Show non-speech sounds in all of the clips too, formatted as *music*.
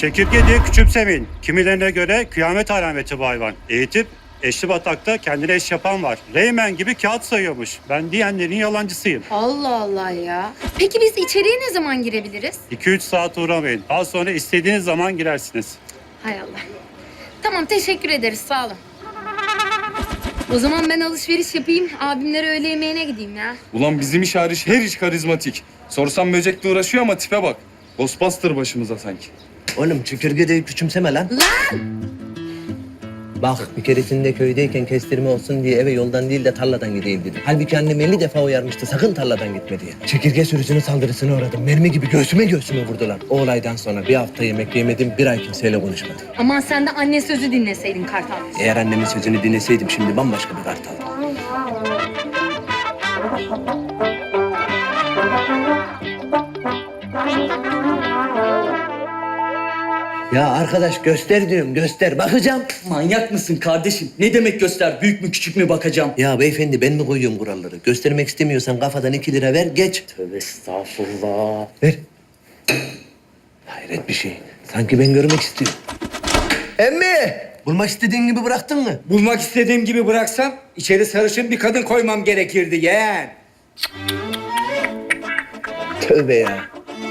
Çekirge diye küçümsemeyin. Kimilerine göre kıyamet alameti bu hayvan. Eğitip eşli batakta kendine eş yapan var. Reymen gibi kağıt sayıyormuş. Ben diyenlerin yalancısıyım. Allah Allah ya. Peki biz içeriye ne zaman girebiliriz? 2-3 saat uğramayın. Daha sonra istediğiniz zaman girersiniz. Hay Allah. Tamam teşekkür ederiz sağ olun. O zaman ben alışveriş yapayım. Abimlere öğle yemeğine gideyim ya. Ulan bizim iş hariç her iş karizmatik. Sorsam böcekle uğraşıyor ama tipe bak. Ghostbuster başımıza sanki. Oğlum çükürge deyip küçümseme lan. Lan! Bak bir keresinde köydeyken kestirme olsun diye eve yoldan değil de tarladan gideyim dedim. Halbuki annem 50 defa uyarmıştı sakın tarladan gitme diye. Çekirge sürüsünün saldırısına uğradım. Mermi gibi göğsüme göğsüme vurdular. O olaydan sonra bir hafta yemek yemedim, bir ay kimseyle konuşmadım. Aman sen de anne sözü dinleseydin Kartal. Eğer annemin sözünü dinleseydim şimdi bambaşka bir kartal. Ya arkadaş göster diyorum göster bakacağım. Manyak mısın kardeşim? Ne demek göster? Büyük mü küçük mü bakacağım? Ya beyefendi ben mi koyuyorum kuralları? Göstermek istemiyorsan kafadan iki lira ver geç. Tövbe estağfurullah. Ver. Hayret bir şey. Sanki ben görmek istiyorum. Emmi! Bulmak istediğin gibi bıraktın mı? Bulmak istediğim gibi bıraksam içeri sarışın bir kadın koymam gerekirdi yeğen. Tövbe ya.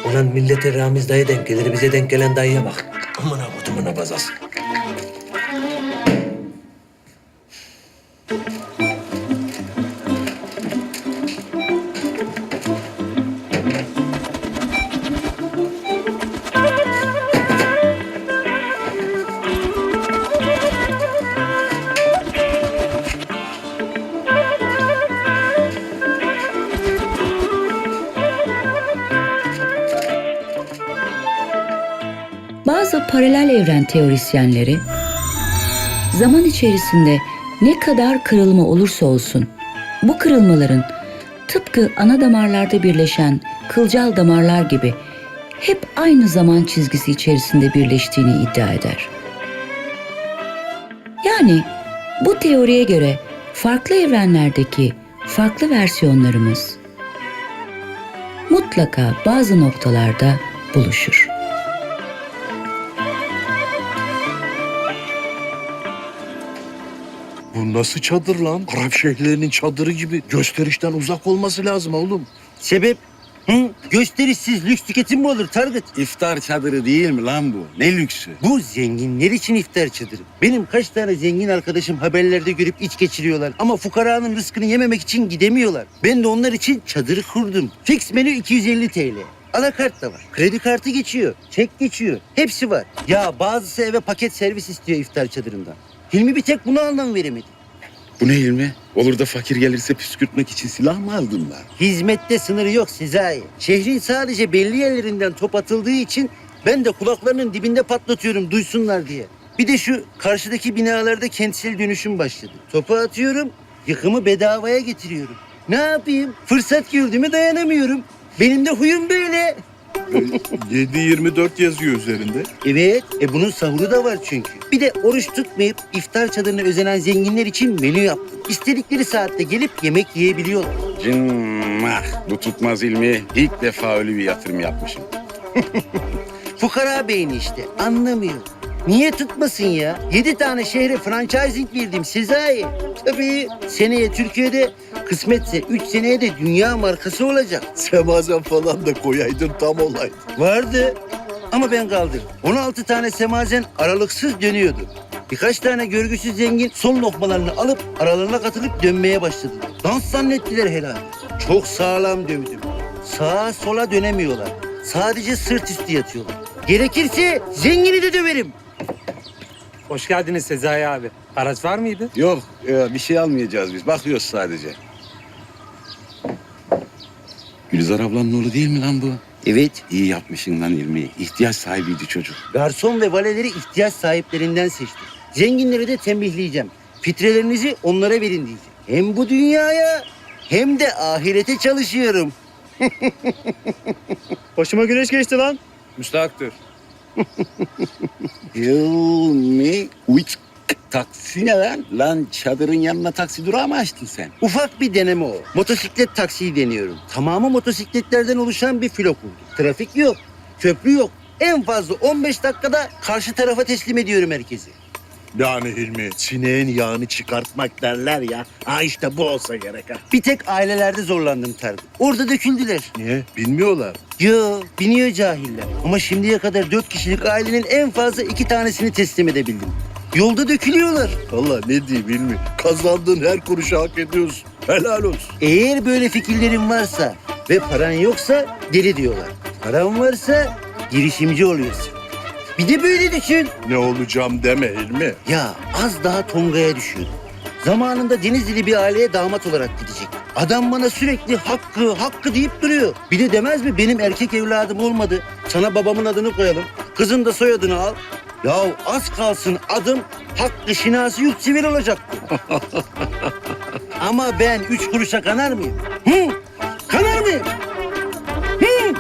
Ulan millete Ramiz dayı denk gelir, bize denk gelen dayıya bak. Amına kutumuna bazası. Teorisyenleri zaman içerisinde ne kadar kırılma olursa olsun bu kırılmaların tıpkı ana damarlarda birleşen kılcal damarlar gibi hep aynı zaman çizgisi içerisinde birleştiğini iddia eder. Yani bu teoriye göre farklı evrenlerdeki farklı versiyonlarımız mutlaka bazı noktalarda buluşur. Bu nasıl çadır lan? Arap şeyhlerinin çadırı gibi. Gösterişten uzak olması lazım oğlum. Sebep? Hı? Gösterişsiz lüks tüketim mi olur Target? İftar çadırı değil mi lan bu? Ne lüksü? Bu zenginler için iftar çadırı. Benim kaç tane zengin arkadaşım haberlerde görüp iç geçiriyorlar. Ama fukaranın rızkını yememek için gidemiyorlar. Ben de onlar için çadırı kurdum. Fix menü 250 TL. Anakart da var. Kredi kartı geçiyor. Çek geçiyor. Hepsi var. Ya bazısı eve paket servis istiyor iftar çadırından. Hilmi bir tek buna anlam veremedi. Bu ne ilmi? Olur da fakir gelirse püskürtmek için silah mı aldın lan? Hizmette sınırı yok Sezai. Şehrin sadece belli yerlerinden top atıldığı için ben de kulaklarının dibinde patlatıyorum duysunlar diye. Bir de şu karşıdaki binalarda kentsel dönüşüm başladı. Topu atıyorum, yıkımı bedavaya getiriyorum. Ne yapayım? Fırsat gördüğüme dayanamıyorum. Benim de huyum böyle. 7-24 yazıyor üzerinde. Evet, e bunun sahuru da var çünkü. Bir de oruç tutmayıp iftar çadırına özenen zenginler için menü yaptım. İstedikleri saatte gelip yemek yiyebiliyorlar. Cimmah. Bu tutmaz ilmi. İlk defa öyle bir yatırım yapmışım. *laughs* Fukara beyni işte anlamıyor. Niye tutmasın ya? Yedi tane şehre franchising verdim Sezai. Tabii seneye Türkiye'de kısmetse üç seneye de dünya markası olacak. *laughs* Semazen falan da koyaydın tam olay. Vardı ama ben kaldım. 16 tane semazen aralıksız dönüyordu. Birkaç tane görgüsüz zengin son lokmalarını alıp aralarına katılıp dönmeye başladılar. Dans zannettiler helal. Çok sağlam dövdüm. Sağa sola dönemiyorlar. Sadece sırt üstü yatıyorlar. Gerekirse zengini de döverim. Hoş geldiniz Sezai abi. Araç var mıydı? Yok e, bir şey almayacağız biz. Bakıyoruz sadece. Gülizar ablanın oğlu değil mi lan bu? Evet, İyi yapmışsın lan ilmi. İhtiyaç sahibiydi çocuk. garson ve valeleri ihtiyaç sahiplerinden seçtim. Zenginleri de tembihleyeceğim. Fitrelerinizi onlara verin diyeceğim. Hem bu dünyaya hem de ahirete çalışıyorum. *laughs* Başıma güneş geçti lan. Müstahaktır. Hilmi. Uç taksi ne lan? Lan çadırın yanına taksi durağı mı açtın sen? Ufak bir deneme o. Motosiklet taksiyi deniyorum. Tamamı motosikletlerden oluşan bir filo kurdum. Trafik yok, köprü yok, En fazla 15 dakikada karşı tarafa teslim ediyorum herkesi. Yani Hilmi sineğin yağını çıkartmak derler ya. Ha işte bu olsa gerek ha. Bir tek ailelerde zorlandım Tarık. Orada döküldüler. Niye? Bilmiyorlar. Yo, biniyor cahiller. Ama şimdiye kadar dört kişilik ailenin en fazla iki tanesini teslim edebildim. Yolda dökülüyorlar. Vallahi ne diyeyim Hilmi. Kazandığın her kuruşu hak ediyorsun. Helal olsun. Eğer böyle fikirlerin varsa ve paran yoksa deli diyorlar. Paran varsa girişimci oluyorsun. Bir de böyle düşün. Ne olacağım deme Hilmi. Ya az daha Tonga'ya düşüyordum. Zamanında Denizli'li bir aileye damat olarak gidecek. Adam bana sürekli hakkı, hakkı deyip duruyor. Bir de demez mi benim erkek evladım olmadı. Sana babamın adını koyalım. Kızın da soyadını al. Ya az kalsın adım Hakkı Şinasi Yurtsivil olacaktı. *laughs* Ama ben üç kuruşa kanar mıyım? Hı? Kanar mıyım? Hı?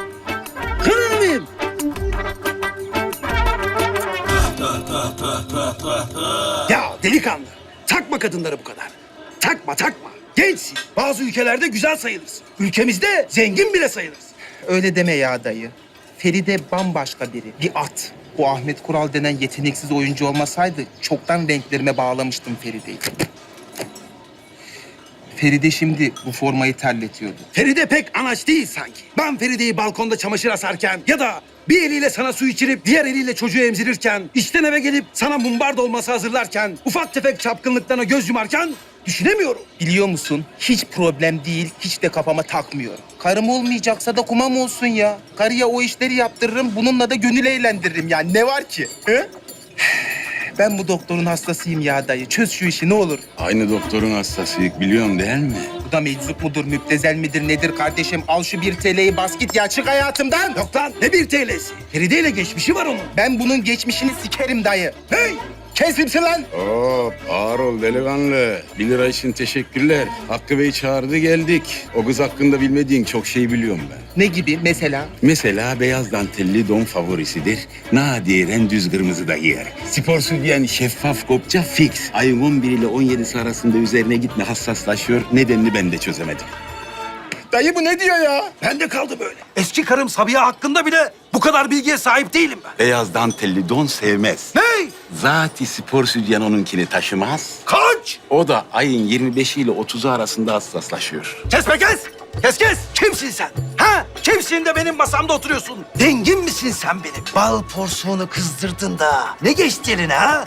Kanar mıyım? Ya delikanlı, takma kadınları bu kadar. Takma takma. Gençsin. Bazı ülkelerde güzel sayılırsın. Ülkemizde zengin bile sayılırsın. Öyle deme ya dayı. Feride bambaşka biri. Bir at. Bu Ahmet Kural denen yeteneksiz oyuncu olmasaydı çoktan renklerime bağlamıştım Feride'yi. Feride şimdi bu formayı terletiyordu. Feride pek anaç değil sanki. Ben Feride'yi balkonda çamaşır asarken ya da bir eliyle sana su içirip diğer eliyle çocuğu emzirirken, işten eve gelip sana mumbar dolması hazırlarken, ufak tefek çapkınlıklarına göz yumarken düşünemiyorum. Biliyor musun? Hiç problem değil, hiç de kafama takmıyorum. Karım olmayacaksa da kumam olsun ya. Karıya o işleri yaptırırım, bununla da gönül eğlendiririm yani. Ne var ki? He? *sighs* Ben bu doktorun hastasıyım ya dayı. Çöz şu işi ne olur. Aynı doktorun hastasıyık biliyorum değil mi? Bu da meczup mudur, müptezel midir, nedir kardeşim? Al şu bir TL'yi bas git ya çık hayatımdan. Yok lan ne bir TL'si. Feride ile geçmişi var onun. Ben bunun geçmişini sikerim dayı. Hey! Kesimsin lan. Hop ağır ol delikanlı. Bir lira için teşekkürler. Hakkı Bey çağırdı geldik. O kız hakkında bilmediğin çok şey biliyorum ben. Ne gibi mesela? Mesela beyaz dantelli don favorisidir. Nadiren düz kırmızı da giyer. Spor sütyen şeffaf kopça fix. Ayın 11 ile 17'si arasında üzerine gitme hassaslaşıyor. Nedenini ben de çözemedim. Dayı bu ne diyor ya? Ben de kaldı böyle. Eski karım Sabiha hakkında bile bu kadar bilgiye sahip değilim ben. Beyaz dantelli don sevmez. Hey! Zati spor sütyen onunkini taşımaz. Kaç! O da ayın 25 ile 30'u arasında hassaslaşıyor. Kes be kes! Kes kes! Kimsin sen? Ha? Kimsin de benim masamda oturuyorsun? Dengin misin sen benim? Bal porsuğunu kızdırdın da. Ne geçti eline ha?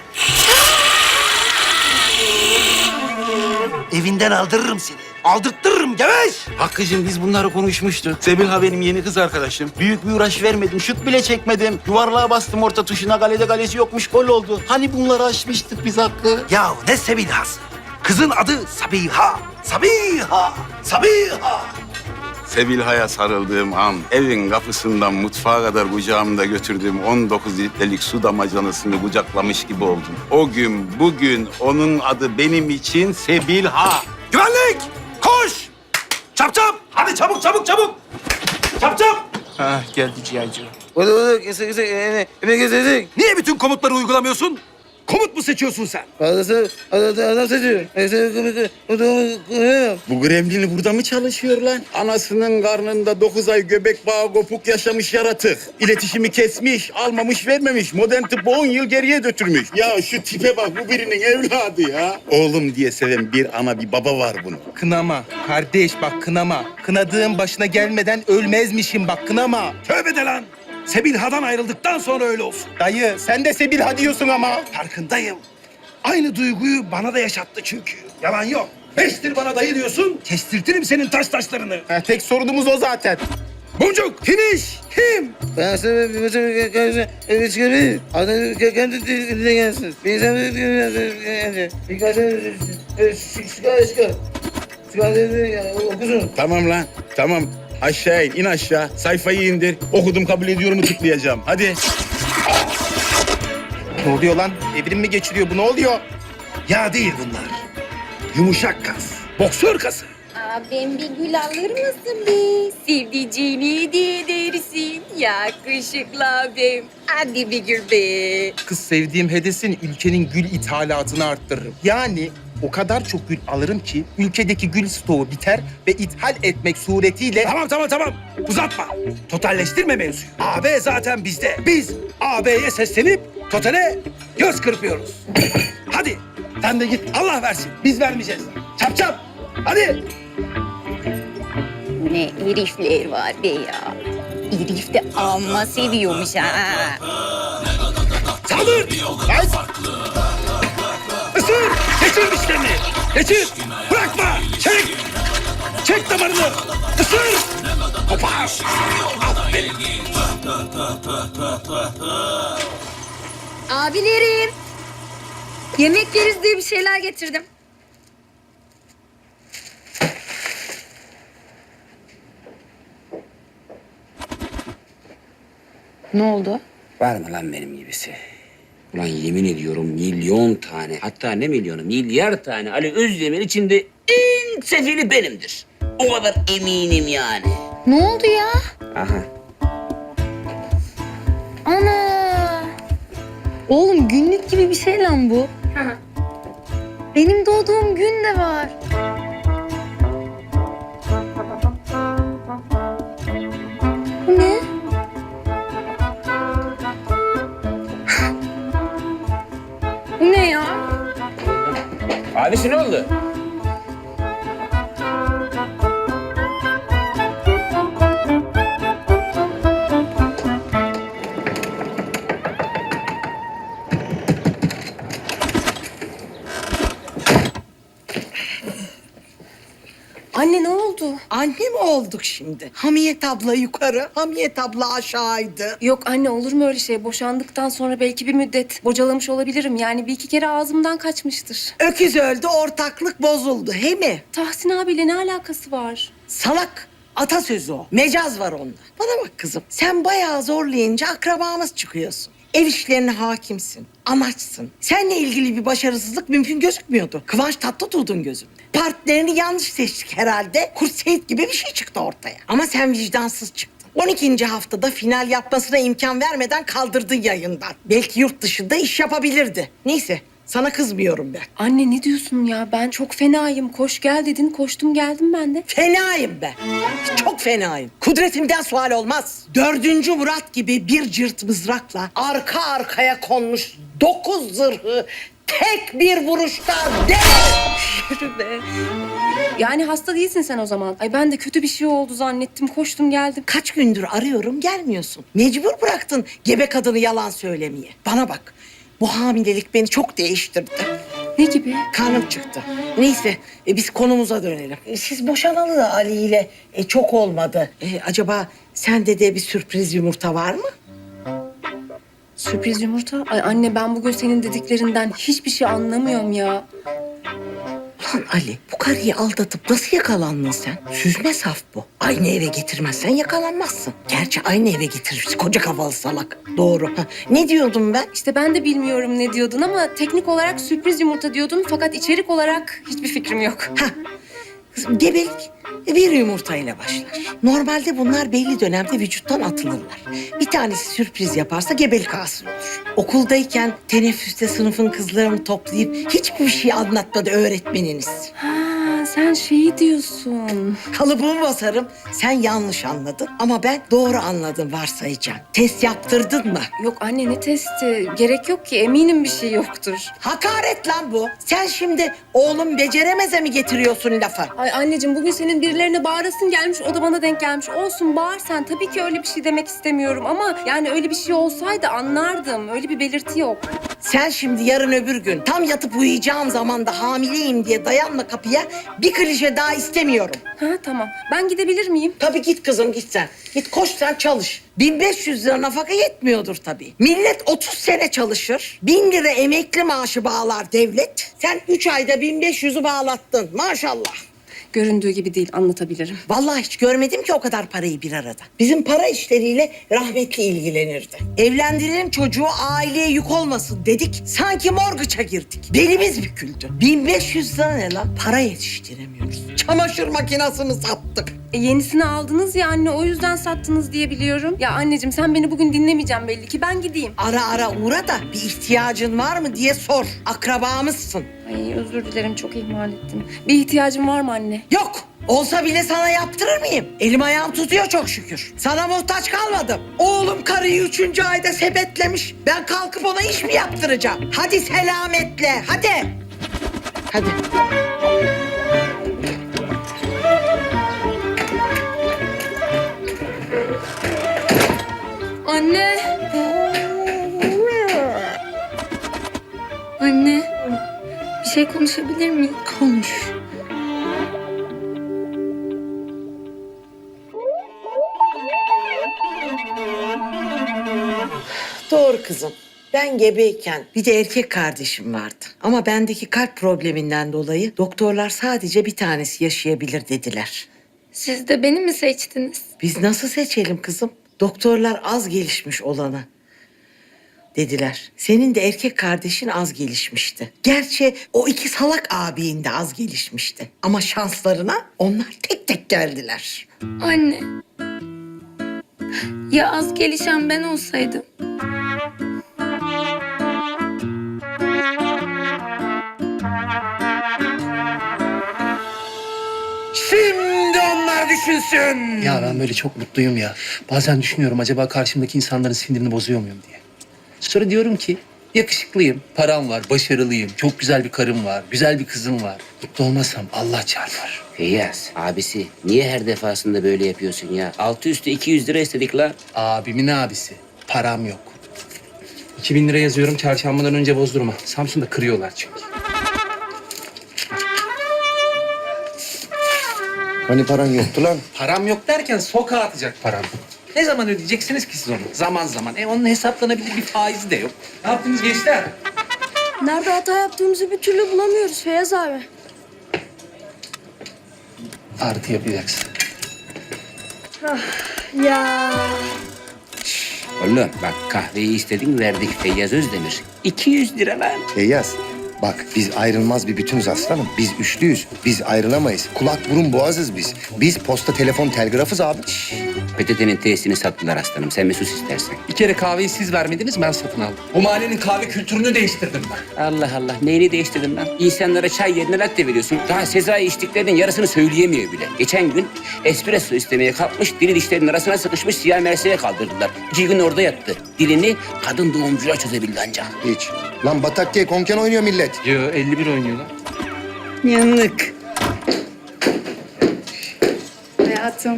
Evinden aldırırım seni. Aldırttırırım geveş! Hakkı'cığım biz bunları konuşmuştuk. Sebilha benim yeni kız arkadaşım. Büyük bir uğraş vermedim, şut bile çekmedim. Yuvarlığa bastım orta tuşuna, kalede kalesi yokmuş, gol oldu. Hani bunları aşmıştık biz Hakkı? Ya ne Sebiha'sı? Kızın adı Sabiha. Sabiha! Sabiha! Sebilha'ya sarıldığım an, evin kapısından mutfağa kadar kucağımda götürdüğüm 19 litrelik su damacanasını kucaklamış gibi oldum. O gün, bugün onun adı benim için Sebilha. Hadi çabuk çabuk çabuk! Çap çap! Ha geldi ciğerci. Niye bütün komutları uygulamıyorsun? Komut mu seçiyorsun sen? Bu gremlini burada mı çalışıyor lan? Anasının karnında 9 ay göbek bağı kopuk yaşamış yaratık. İletişimi kesmiş, almamış vermemiş. Modern tıbbı 10 yıl geriye götürmüş. Ya şu tipe bak bu birinin evladı ya. Oğlum diye seven bir ana bir baba var bunun. Kınama. Kardeş bak kınama. Kınadığın başına gelmeden ölmezmişim bak kınama. Tövbe de lan! Sebilha'dan ayrıldıktan sonra öyle olsun. Dayı sen de Sebilha diyorsun ama. Farkındayım. Aynı duyguyu bana da yaşattı çünkü. Yalan yok. Beştir bana dayı diyorsun, kestirtirim senin taş taşlarını. Ha, tek sorunumuz o zaten. Boncuk, finish, kim? Ben sana bir maça eve çıkarayım. Adam kendi diline gelsin. Bir insan bir gelsin. Birkaç çıkar çıkar. Çıkar okusun. Tamam lan, tamam. Aşağı in, in aşağı. Sayfayı indir. Okudum kabul ediyorumu tıklayacağım. Hadi. Ne oluyor lan? Evrim mi geçiriyor bu ne oluyor? Ya değil bunlar. Yumuşak kas, boksör kası. Abim bir gül alır mısın be? Sevdiceğini hediye edersin. Yakışıklı abim. Hadi bir gül be. Kız sevdiğim hedesin ülkenin gül ithalatını arttırırım. Yani o kadar çok gül alırım ki ülkedeki gül stoğu biter ve ithal etmek suretiyle... Tamam tamam tamam. Uzatma. Totalleştirme mevzuyu. AB zaten bizde. Biz AB'ye seslenip totale göz kırpıyoruz. *clears throat* Hadi sen de git Allah versin. Biz vermeyeceğiz. Çap çap. Hadi. Ne herifler var be ya. Herif de amma seviyormuş ha. Saldır. Haydi. Isır. Geçir dişlerini. Geçir. Bırakma. Çek. Çek damarını. Isır. Kopar. Aferin. Abilerim. Yemek yeriz diye bir şeyler getirdim. Ne oldu? Var mı lan benim gibisi? Ulan yemin ediyorum milyon tane hatta ne milyonu milyar tane Ali Özdemir içinde en sefili benimdir. O kadar eminim yani. Ne oldu ya? Aha. Ana! Oğlum günlük gibi bir şey lan bu. Benim doğduğum gün de var. Abisi ne oldu? Olduk şimdi? Hamiyet abla yukarı, Hamiyet abla aşağıydı. Yok anne olur mu öyle şey? Boşandıktan sonra belki bir müddet bocalamış olabilirim. Yani bir iki kere ağzımdan kaçmıştır. Öküz öldü, ortaklık bozuldu, he mi? Tahsin abiyle ne alakası var? Salak. Atasözü o. Mecaz var onda. Bana bak kızım. Sen bayağı zorlayınca akrabamız çıkıyorsun. Ev işlerine hakimsin. Anaçsın. Seninle ilgili bir başarısızlık mümkün gözükmüyordu. Kıvanç Tatlıtuğ'dun gözümde. Partnerini yanlış seçtik herhalde. Kurt Seyit gibi bir şey çıktı ortaya. Ama sen vicdansız çıktın. 12. haftada final yapmasına imkan vermeden kaldırdın yayından. Belki yurt dışında iş yapabilirdi. Neyse sana kızmıyorum ben. Anne ne diyorsun ya? Ben çok fenayım. Koş gel dedin. Koştum geldim ben de. Fenayım ben. Çok fenayım. Kudretimden sual olmaz. Dördüncü Murat gibi bir cırt mızrakla arka arkaya konmuş dokuz zırhı tek bir vuruşta de. Yürü be. Yani hasta değilsin sen o zaman. Ay ben de kötü bir şey oldu zannettim. Koştum geldim. Kaç gündür arıyorum gelmiyorsun. Mecbur bıraktın gebe kadını yalan söylemeye. Bana bak. Bu hamilelik beni çok değiştirdi. Ne gibi? Karnım çıktı. Neyse e, biz konumuza dönelim. E, siz boşanalı da Ali ile e, çok olmadı. E, acaba sende de bir sürpriz yumurta var mı? Sürpriz yumurta. Ay anne ben bugün senin dediklerinden hiçbir şey anlamıyorum ya. Lan Ali bu karıyı aldatıp nasıl yakalandın sen? Süzme saf bu. Aynı eve getirmezsen yakalanmazsın. Gerçi aynı eve getirirsin koca kafalı salak. Doğru. Ha, ne diyordum ben? İşte ben de bilmiyorum ne diyordun ama teknik olarak sürpriz yumurta diyordun fakat içerik olarak hiçbir fikrim yok. Ha, kızım gebelik bir yumurtayla başlar. Normalde bunlar belli dönemde vücuttan atılırlar. Bir tanesi sürpriz yaparsa gebelik hasıl olur. Okuldayken teneffüste sınıfın kızlarını toplayıp hiçbir şey anlatmadı öğretmeniniz. Ha, sen şeyi diyorsun. Kalıbımı basarım. Sen yanlış anladın ama ben doğru anladım varsayacağım. Test yaptırdın mı? Yok anne ne testi? Gerek yok ki eminim bir şey yoktur. Hakaret lan bu. Sen şimdi oğlum beceremeze mi getiriyorsun lafı? Ay anneciğim bugün senin birilerine bağırasın gelmiş o da bana denk gelmiş. Olsun bağır sen tabii ki öyle bir şey demek istemiyorum ama yani öyle bir şey olsaydı anlardım. Öyle bir belirti yok. Sen şimdi yarın öbür gün tam yatıp uyuyacağım zamanda hamileyim diye dayanma kapıya. Bir klişe daha istemiyorum. Ha tamam ben gidebilir miyim? Tabii git kızım git sen. Git koş sen çalış. 1500 lira nafaka yetmiyordur tabii. Millet 30 sene çalışır. 1000 lira emekli maaşı bağlar devlet. Sen 3 ayda 1500'ü bağlattın maşallah. Göründüğü gibi değil anlatabilirim. Vallahi hiç görmedim ki o kadar parayı bir arada. Bizim para işleriyle rahmetli ilgilenirdi. Evlendirelim çocuğu aileye yük olmasın dedik. Sanki morgıça girdik. Belimiz büküldü. 1500 lira ne lan? Para yetiştiremiyoruz. Çamaşır makinesini sattık. E, yenisini aldınız ya anne o yüzden sattınız diye biliyorum. Ya anneciğim sen beni bugün dinlemeyeceksin belli ki ben gideyim. Ara ara uğra da bir ihtiyacın var mı diye sor. Akrabamızsın. Ay özür dilerim çok ihmal ettim. Bir ihtiyacın var mı anne? Yok. Olsa bile sana yaptırır mıyım? Elim ayağım tutuyor çok şükür. Sana muhtaç kalmadım. Oğlum karıyı üçüncü ayda sebetlemiş. Ben kalkıp ona iş mi yaptıracağım? Hadi selametle, hadi. Hadi. Anne. Şey konuşabilir miyim? Konuş. Doğru kızım. Ben gebeyken bir de erkek kardeşim vardı. Ama bendeki kalp probleminden dolayı doktorlar sadece bir tanesi yaşayabilir dediler. Siz de beni mi seçtiniz? Biz nasıl seçelim kızım? Doktorlar az gelişmiş olanı dediler. Senin de erkek kardeşin az gelişmişti. Gerçi o iki salak abin de az gelişmişti. Ama şanslarına onlar tek tek geldiler. Anne. Ya az gelişen ben olsaydım? Şimdi onlar düşünsün. Ya ben böyle çok mutluyum ya. Bazen düşünüyorum acaba karşımdaki insanların sinirini bozuyor muyum diye. Sonra diyorum ki yakışıklıyım, param var, başarılıyım, çok güzel bir karım var, güzel bir kızım var. Mutlu olmazsam Allah çarpar. Feyyaz abisi niye her defasında böyle yapıyorsun ya? Altı üstü 200 lira istedik la. Abimin abisi. Param yok. 2000 lira yazıyorum çarşambadan önce bozdurma. Samsun'da kırıyorlar çünkü. Hani paran yoktu lan? Param yok derken sokağa atacak param. Ne zaman ödeyeceksiniz ki siz onu? Zaman zaman. E onun hesaplanabilir bir faizi de yok. Ne yaptınız gençler? Nerede hata yaptığımızı bir türlü bulamıyoruz Feyyaz abi. Artı yapacaksın. Ya. Oğlum bak kahveyi istedin verdik Feyyaz Özdemir. 200 lira lan. Feyyaz, bak biz ayrılmaz bir bütünüz aslanım. Biz üçlüyüz. Biz ayrılamayız. Kulak burun boğazız biz. Biz posta, telefon, telgrafız abi. PTT'nin tesisini sattılar aslanım. Sen bir sus istersen. Bir kere kahveyi siz vermediniz ben satın aldım. Bu mahallenin kahve kültürünü değiştirdim ben. Allah Allah neyini değiştirdin lan? İnsanlara çay yerine latte veriyorsun. Daha Sezai içtiklerinin yarısını söyleyemiyor bile. Geçen gün espresso istemeye kalkmış, dili dişlerinin arasına sıkışmış siyah merseye kaldırdılar. İki gün orada yattı. Dilini kadın doğumcular çözebildi ancak. Hiç. Lan batak diye konken oynuyor millet. Yo 51 oynuyorlar. Yanık. Hayatım.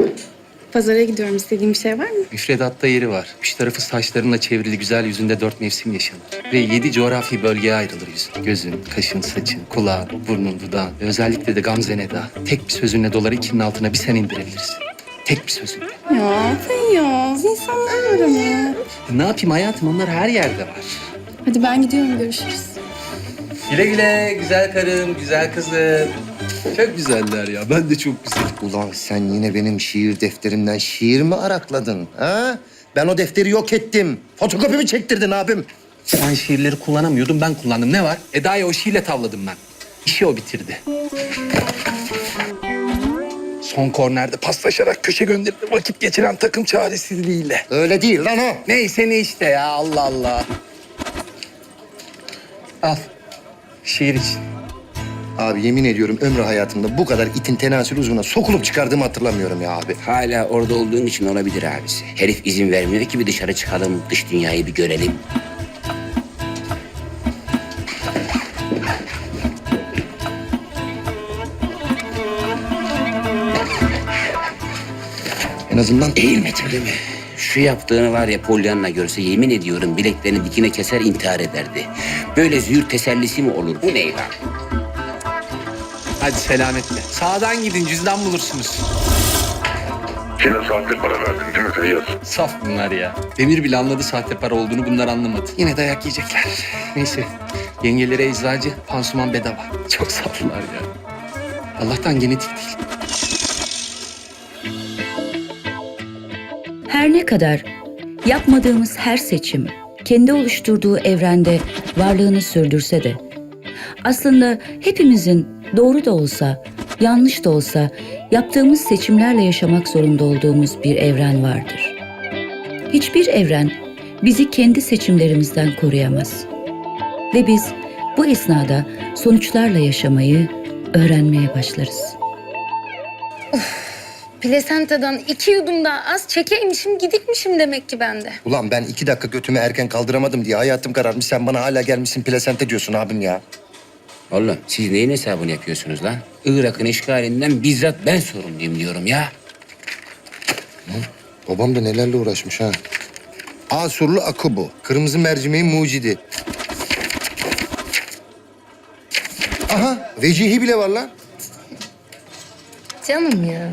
Pazara gidiyorum. İstediğin bir şey var mı? Müfredatta yeri var. Üç tarafı saçlarınla çevrili güzel yüzünde dört mevsim yaşanır. Ve yedi coğrafi bölgeye ayrılır yüzün. Gözün, kaşın, saçın, kulağın, burnun, dudağın ve özellikle de Gamze Neda. Tek bir sözünle doları ikinin altına bir sen indirebilirsin. Tek bir sözünle. Ya Feyyaz. insanlar öyle mi? Ne yapayım hayatım onlar her yerde var. Hadi ben gidiyorum. Görüşürüz. Güle güle güzel karım, güzel kızım. Çok güzeller ya. Ben de çok güzelim. Ulan sen yine benim şiir defterimden şiir mi arakladın? Ha? Ben o defteri yok ettim. Fotokopi mi çektirdin abim? Sen şiirleri kullanamıyordun, ben kullandım. Ne var? Eda'yı o şiirle tavladım ben. İşi o bitirdi. Son kornerde paslaşarak köşe gönderdi vakit geçiren takım çaresizliğiyle. Öyle değil lan o. Neyse ne işte ya Allah Allah. Al. Şiir için. Abi yemin ediyorum ömrü hayatımda bu kadar itin tenasül uzvuna sokulup çıkardığımı hatırlamıyorum ya abi. Hala orada olduğun için olabilir abisi. Herif izin vermiyor ki bir dışarı çıkalım, dış dünyayı bir görelim. En azından Eğilmedi değil mi? Şu yaptığını var ya Pollyanna görse yemin ediyorum bileklerini dikine keser intihar ederdi. Böyle züğürt tesellisi mi olur? Bu ne lan? Hadi selametle. Sağdan gidin cüzdan bulursunuz. Yine sahte para verdin değil mi Feyyaz? Saf bunlar ya. Demir bile anladı sahte para olduğunu bunlar anlamadı. Yine dayak yiyecekler. Neyse. Yengelere eczacı, pansuman bedava. Çok saflar ya. Allah'tan genetik değil. Her ne kadar yapmadığımız her seçim kendi oluşturduğu evrende varlığını sürdürse de aslında hepimizin doğru da olsa yanlış da olsa yaptığımız seçimlerle yaşamak zorunda olduğumuz bir evren vardır. Hiçbir evren bizi kendi seçimlerimizden koruyamaz. Ve biz bu esnada sonuçlarla yaşamayı öğrenmeye başlarız. Plasentadan iki yudum daha az çekeymişim gidikmişim demek ki bende. Ulan ben iki dakika götümü erken kaldıramadım diye hayatım kararmış. Sen bana hala gelmişsin plasente diyorsun abim ya. Oğlum siz neyin hesabını yapıyorsunuz lan? Irak'ın işgalinden bizzat ben sorumluyum diyorum ya. Babam da nelerle uğraşmış ha. Asurlu Akubu. Kırmızı mercimeğin mucidi. Aha vecihi bile var lan. Canım ya.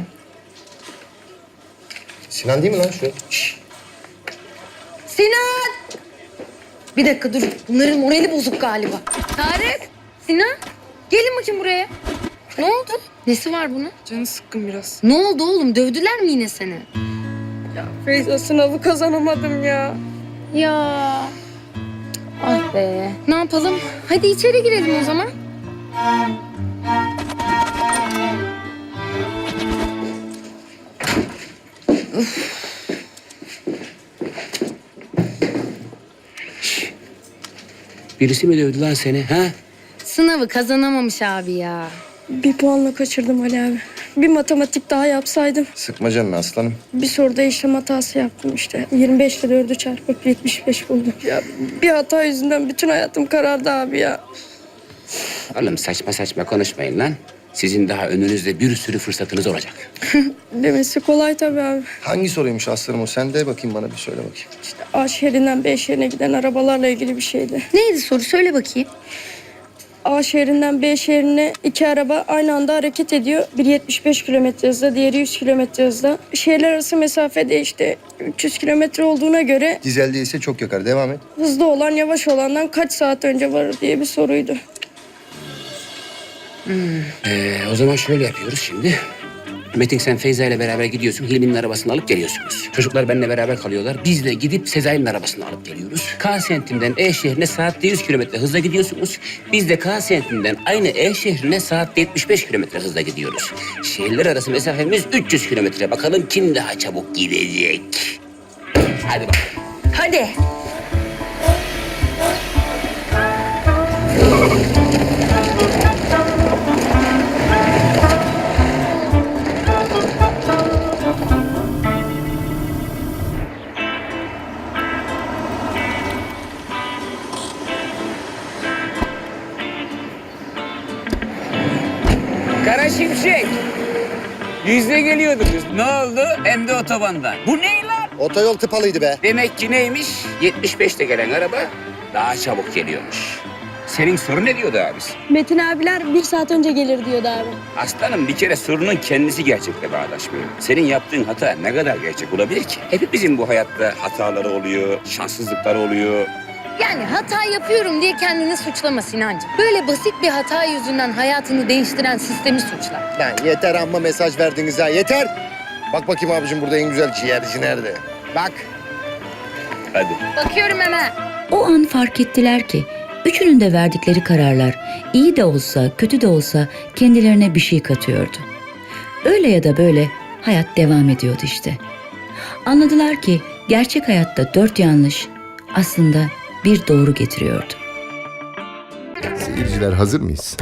Sinan değil mi lan şu? Sinan! Bir dakika dur. Bunların morali bozuk galiba. Tarık! Sinan! Gelin bakayım buraya. Ne oldu? Nesi var bunun? Canı sıkkın biraz. Ne oldu oğlum? Dövdüler mi yine seni? Feyza sınavı kazanamadım ya. Ya. Ah be. Ne yapalım? Hadi içeri girelim o zaman. Birisi mi dövdü lan seni ha? Sınavı kazanamamış abi ya. Bir puanla kaçırdım Ali abi. Bir matematik daha yapsaydım. Sıkma canını aslanım. Bir soruda işlem hatası yaptım işte. 25 ile 4'ü çarpıp 75 buldum. Ya bir hata yüzünden bütün hayatım karardı abi ya. Oğlum saçma saçma konuşmayın lan. Sizin daha önünüzde bir sürü fırsatınız olacak. *laughs* Demesi kolay tabii abi. Hangi soruymuş aslanım o? Sen de bakayım bana bir söyle bakayım. İşte A şehrinden B şehrine giden arabalarla ilgili bir şeydi. Neydi soru? Söyle bakayım. A şehrinden B şehrine iki araba aynı anda hareket ediyor. Biri 75 kilometre hızla, diğeri 100 kilometre hızla. Şehirler arası mesafede işte 300 kilometre olduğuna göre Dizel değilse çok yakar. Devam et. hızlı olan yavaş olandan kaç saat önce varır diye bir soruydu. Ee, o zaman şöyle yapıyoruz şimdi. Metin sen Feyza ile beraber gidiyorsun. Hilmi'nin arabasını alıp geliyorsunuz. Çocuklar benimle beraber kalıyorlar. Biz de gidip Sezai'nin arabasını alıp geliyoruz. K semtinden E şehrine saatte 100 kilometre hızla gidiyorsunuz. Biz de K semtinden aynı E şehrine saatte 75 kilometre hızla gidiyoruz. Şehirler arası mesafemiz 300 kilometre. Bakalım kim daha çabuk gidecek. Hadi bakalım. Hadi. Yüzde geliyordunuz. Ne oldu? Hem de otobandan. Bu ne lan? Otoyol tıpalıydı be. Demek ki neymiş? 75'te gelen araba daha çabuk geliyormuş. Senin soru ne diyordu abisi? Metin abiler bir saat önce gelir diyordu abi. Aslanım bir kere sorunun kendisi gerçekle bağdaşmıyor. Senin yaptığın hata ne kadar gerçek olabilir ki? Hepimizin bu hayatta hataları oluyor, şanssızlıkları oluyor. Yani hata yapıyorum diye kendini suçlama Sinancığım. Böyle basit bir hata yüzünden hayatını değiştiren sistemi suçla. Lan yeter amma mesaj verdiniz ha yeter. Bak bakayım abicim burada en güzel ciğerci nerede? Bak. Hadi. Bakıyorum hemen. O an fark ettiler ki üçünün de verdikleri kararlar iyi de olsa kötü de olsa kendilerine bir şey katıyordu. Öyle ya da böyle hayat devam ediyordu işte. Anladılar ki gerçek hayatta dört yanlış aslında bir doğru getiriyordu. Seyirciler hazır mıyız?